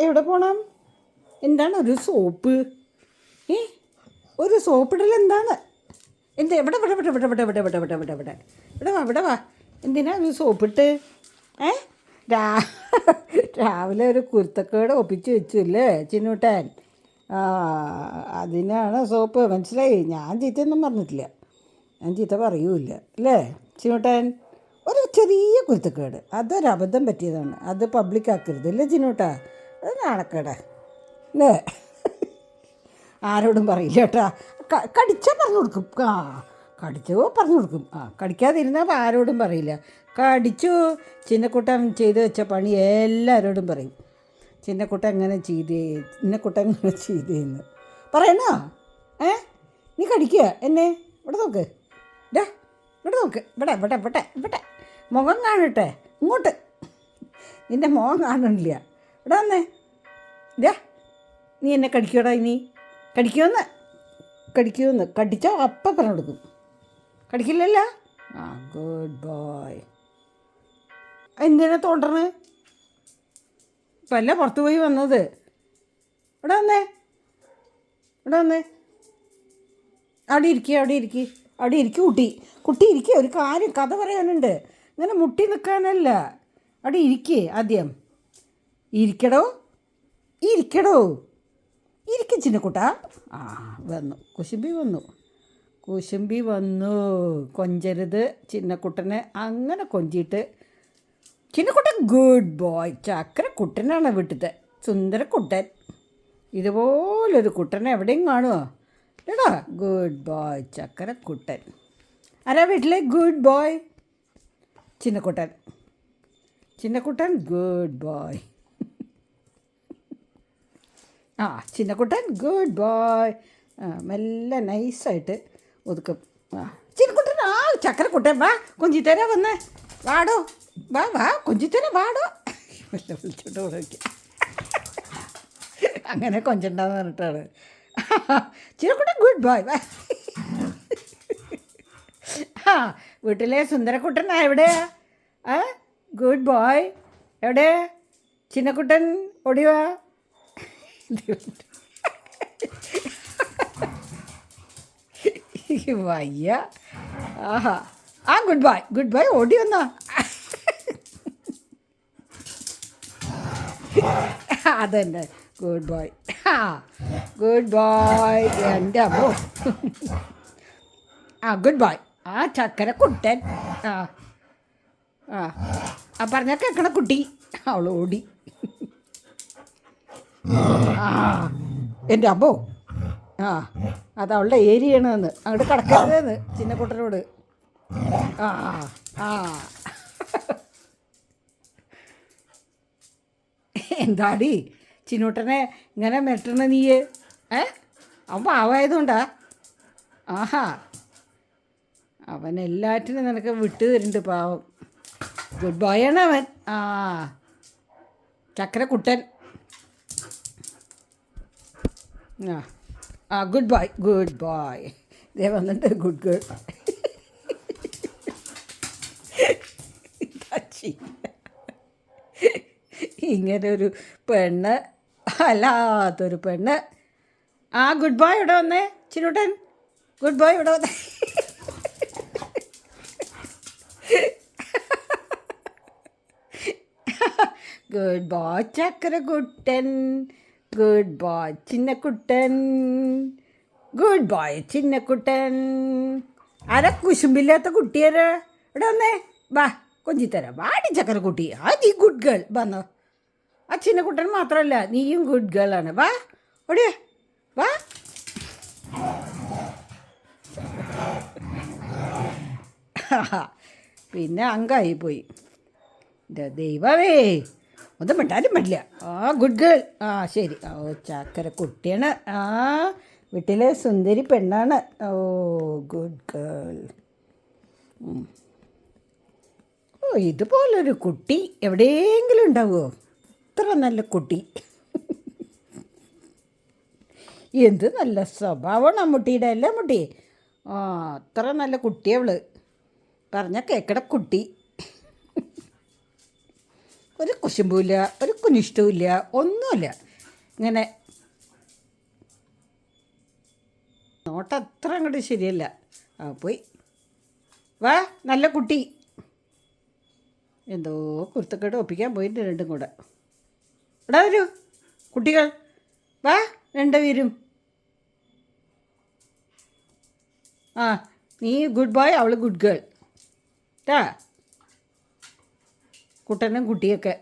എവിടെ പോണം? എന്താണ് ഒരു സോപ്പ്? ഏ? ഒരു സോപ്പിടൽ എന്താണ്? എന്ത് എവിടെ ഇവിടെ ഇവിടെ ഇവിടെ ഇവിടെ ഇവിടെ ഇവിടെ ഇവിടെ ഇവിടെ ഇവിടെ വാ ഇവിടെ വാ? എന്തിനാ ഒരു സോപ്പിട്ട്? ഏ? രാ രാവിലെ ഒരു കുരുത്തക്കേട് ഒപ്പിച്ച് വെച്ചു അല്ലേ ചിന്നൂട്ടൻ? അതിനാണ് സോപ്പ്. മനസ്സിലായി? ഞാൻ ചീത്തയൊന്നും പറഞ്ഞിട്ടില്ല. ഞാൻ ചീത്ത പറയൂല അല്ലേ ചിന്നൂട്ടൻ? ഒരു ചെറിയ കുരുത്തക്കേട്. അതൊരബദ്ധം പറ്റിയതാണ്. അത് പബ്ലിക് ആക്കരുത് അല്ലേ ചിന്നൂട്ടാ? അത് നാണക്കേടാ അല്ലേ ആരോടും പറയില്ല കേട്ടാ. കടിച്ചാൽ പറഞ്ഞു കൊടുക്കും. ആ കടിച്ചോ പറഞ്ഞു കൊടുക്കും. ആ കടിക്കാതിരുന്നാൽ ആരോടും പറയില്ല. കടിച്ചു ചിന്നക്കുട്ടൻ ചെയ്ത് വെച്ച പണി എല്ലാവരോടും പറയും. ചിന്നക്കുട്ടൻ എങ്ങനെ ചെയ്തേ ചിന്നക്കുട്ടൻ എങ്ങനെ ചെയ്തേന്ന് പറയണോ? ഏ? നീ കടിക്കുക എന്നെ? ഇവിടെ നോക്ക്. ഡാ ഇവിടെ നോക്ക്. ഇവിടെ ഇവിടെ ഇവിടെ ഇവിടെ. മുഖം കാണട്ടെ. ഇങ്ങോട്ട്. നിന്റെ മുഖം കാണണില്ല. ഇവിടെ അന്നേ ഇതാ നീ എന്നെ കടിക്കോടാ ഇനി. കടിക്കുമെന്ന് കടിക്കുമെന്ന് കടിച്ചോ അപ്പം പറഞ്ഞു കൊടുക്കും. കടിക്കില്ലല്ലോ? ആ ഗുഡ് ബോയ് എന്തിനാ തോണ്ടണേ? ഇപ്പല്ല പുറത്തു പുറത്ത് പോയി വന്നത്. ഇവിടെ വന്നേ. ഇവിടെ വന്നേ. അവിടെ ഇരിക്കുക അവിടെ ഇരിക്കുക അവിടെ ഇരിക്കും കുട്ടി. കുട്ടി ഇരിക്കുക ഒരു കാര്യം കഥ പറയാനുണ്ട്. ഇങ്ങനെ മുട്ടി നിൽക്കാനല്ല. അവിടെ ഇരിക്കേ ആദ്യം. ഇരിക്കടോ? ഇരിക്കടോ? ഇരിക്ക ചിന്നക്കുട്ട. ആ വന്നു. കുശുമ്പി വന്നു. കുശുമ്പി വന്നു. കൊഞ്ചരുത് ചിന്നക്കുട്ടനെ അങ്ങനെ കൊഞ്ചിയിട്ട് ചിന്നക്കുട്ടൻ ഗുഡ് ബോയ് ചക്കര കുട്ടനാണ് സുന്ദര കുട്ടൻ ഇതുപോലൊരു കുട്ടനെ എവിടെയും കാണുമോ എടാ ഗുഡ് ബോയ് ചക്കര കുട്ടൻ ആരാ വീട്ടിലെ ഗുഡ് ബോയ് ചിന്നക്കുട്ടൻ. ചിന്നക്കുട്ടൻ ഗുഡ് ബോയ് ആ ചിന്നക്കുട്ടൻ ഗുഡ് ബോയ് മെല്ലെ നൈസായിട്ട് ഒതുക്കും. ആ ചിന്നക്കുട്ടൻ ആ ചക്കരക്കുട്ടൻ വാ കൊഞ്ചിത്തര വന്ന്. വാടോ വാ വാ കൊഞ്ചിത്തര വാടോ. മെല്ലെ വിളിച്ചോണ്ട് വിളിക്കാം അങ്ങനെ കൊഞ്ചുണ്ടെന്ന് പറഞ്ഞിട്ടാണ്. ചിന്നക്കുട്ടൻ ഗുഡ് ബോയ് വാ. ആ വീട്ടിലെ സുന്ദരക്കുട്ടൻ എവിടെയാ? ആ ഗുഡ് ബോയ് എവിടെ ചിന്നക്കുട്ടൻ ഓടിവാ വയ്യ. ആഹാ. ആ ഗുഡ് ബൈ. ഗുഡ് ബൈ ഓടി വന്നാ. അതന്നെ. ഗുഡ് ബോയ് ആ ഗുഡ് ബോയ് എന്റെ അമ്മോ. ആ ഗുഡ് ബോയ് ആ ചക്കര കുട്ടൻ. ആ. ആ. ആ കേൾക്കണ കുട്ടി. അവൾ ഓടി. എന്റെ അമ്മോ ആ. അത് അവളുടെ ഏരിയയാണെന്ന്. അങ്ങോട്ട് കിടക്കരുതെന്ന് ചിന്നക്കുട്ടനോട്. ആ ആ എന്താടി? ചിന്നൂട്ടനെ ഇങ്ങനെ മെട്ടണ നീ ഏ? അവൻ പാവായതുകൊണ്ടാ? ആഹാ. അവൻ എല്ലാറ്റിനും നിനക്ക് വിട്ടു തരുന്നുണ്ട് പാവം. ഗുഡ് ബോയ് ആണ് അവൻ. ആ. ചക്കര കുട്ടൻ ആ. ആ ഗുഡ് ബോയ് ഗുഡ് ബോയ് ഇതേ വന്നിട്ട് ഗുഡ് ഗേൾ ഇങ്ങനെ ഒരു പെണ്ണ് അല്ലാത്തൊരു പെണ്ണ്. ആ ഗുഡ് ബോയ് ഇവിടെ വന്നേ ചിരുട്ടൻ? ഗുഡ് ബോയ് ഇവിടെ വന്നേ? ഗുഡ് ബോയ് ചക്കരക്കുട്ടൻ ഗുഡ് ബോയ് ചിന്നക്കുട്ടൻ. ഗുഡ് ബോയ് ചിന്നക്കുട്ടൻ. ആരാ കുശുമ്പില്ലാത്ത കുട്ടിയാരാ. ഇവിടെ വന്നേ വാ കൊഞ്ചിത്തരാം. വാടി ചക്കരക്കുട്ടി ആ നീ ഗുഡ് ഗേൾ വന്നോ ആ ചിന്നക്കുട്ടൻ മാത്രമല്ല നീയും ഗുഡ് ഗേൾ ആണ്. വാ ഓടിയേ. വാ. പിന്നെ അങ്കായി പോയി. ദൈവമേ. ഒന്നും മിണ്ടാലും പറ്റില്ല. ആ ഗുഡ് ഗേൾ ആ ശരി. ഓ ചാക്കര കുട്ടിയാണ്. ആ വീട്ടിലെ സുന്ദരി പെണ്ണാണ്. ഓ ഗുഡ് ഗേൾ ഓ ഇതുപോലൊരു കുട്ടി എവിടെയെങ്കിലും ഉണ്ടാവുമോ ഇത്ര നല്ല കുട്ടി. എന്ത് നല്ല സ്വഭാവമാണ് അമ്മുട്ടിയുടെ അല്ലേ അമ്മുട്ടി ആ അത്ര നല്ല കുട്ടിയവൾ പറഞ്ഞ കേക്കട കുട്ടി. ഒരു കുശുമ്പൂല്ല ഒരു കുനിഷ്ടവുമില്ല ഒന്നുമില്ല. ഇങ്ങനെ നോട്ട് അത്ര അങ്ങോട്ട് ശരിയല്ല. ആ പോയി. വാ നല്ല കുട്ടി. എന്തോ കുരുത്തക്കേട് ഒപ്പിക്കാൻ പോയിട്ട് രണ്ടും കൂടെ. ഇവിടെ വരൂ കുട്ടികൾ. വാ രണ്ടുപേരും. ആ നീ ഗുഡ് ബോയ് അവൾ ഗുഡ് ഗേൾ. ട്ടാ. കുട്ടനും കുട്ടിയൊക്കെ.